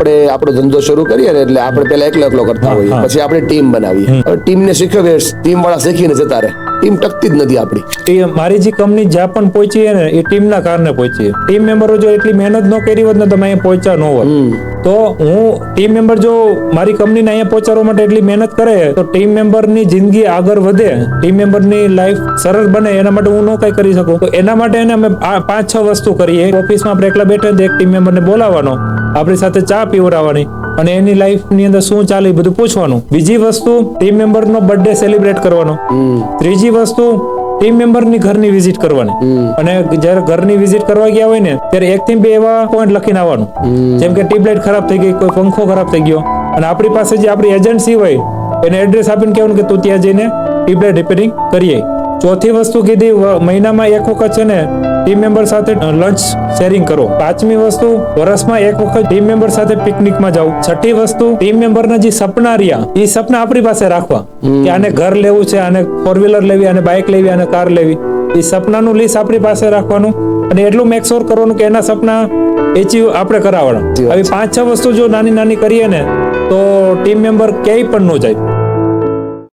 આપણે આપણો ધંધો શરૂ કરીએ ને એટલે આપણે પેલા એકલો એકલો કરતા હોઈએ. પછી આપણે ટીમ બનાવીએ. હવે ટીમને શીખ્યો કે ટીમ વાળા શીખીને જતા રહે. ટીમ ટકતી જ નથી આપણી. એ મારી જે કંપની જ્યાં પણ પહોંચી ને એ ટીમના કારણે પહોંચી ટીમ મેમ્બરો જો એટલી મહેનત ન કરી હોત ને તો અહીંયા પહોંચ્યા ન હોત. તો હું ટીમ મેમ્બર જો મારી કંપનીને અહીંયા પહોંચાડવા માટે એટલી મહેનત કરે તો ટીમ મેમ્બરની જિંદગી આગળ વધે. ટીમ મેમ્બરની લાઈફ સરળ બને એના માટે હું ન કઈ કરી શકું. તો એના માટે એને અમે પાંચ છ વસ્તુ કરીએ. ઓફિસમાં આપણે એકલા બેઠા એક ટીમ મેમ્બરને બોલાવવાનો. આપણી સાથે ચા પીવડાવવાની અને એની લાઈફની અંદર શું ચાલે બધું પૂછવાનું. બીજી વસ્તુ ટીમ મેમ્બર નો બર્થડે સેલિબ્રેટ કરવાનો. ત્રીજી વસ્તુ ટીમ મેમ્બરની ઘરની વિઝિટ કરવાની. અને જ્યારે ઘરની વિઝિટ કરવા ગયા હોય ને ત્યારે એક થી બે એવા પોઈન્ટ લખીને આવવાનું. જેમ કે ટ્યુબલાઇટ ખરાબ થઈ ગઈ કોઈ પંખો ખરાબ થઈ ગયો. અને આપણી પાસે જે આપણી એજન્સી હોય એને એડ્રેસ આપીને કહેવાનું કે તું ત્યાં જઈને ટ્યુબલાઇટ રિપેરિંગ કરીએ ચોથી વસ્તુ કીધી મહિનામાં એક વખત છે ને ટીમ મેમ્બર સાથે લંચ શેરિંગ કરો. પાંચમી વસ્તુ વર્ષમાં એક વખત ટીમ મેમ્બર સાથે પિકનિકમાં જાવ છઠ્ઠી વસ્તુ ટીમ મેમ્બરના જે સપના રહ્યા એ સપના આપણી પાસે રાખવા. કે આને ઘર લેવું છે આને ફોર વ્હીલર લેવી આને બાઇક લેવી આને કાર લેવી. એ સપનાનું લિસ્ટ આપણી પાસે રાખવાનું અને એટલું મેક શ્યોર કરવાનું કે એના સપના એચીવ આપણે કરાવવાના. આવી પાંચ છ વસ્તુ જો નાની નાની કરીએ ને તો ટીમ મેમ્બર ક્યાંય પણ ન જાય.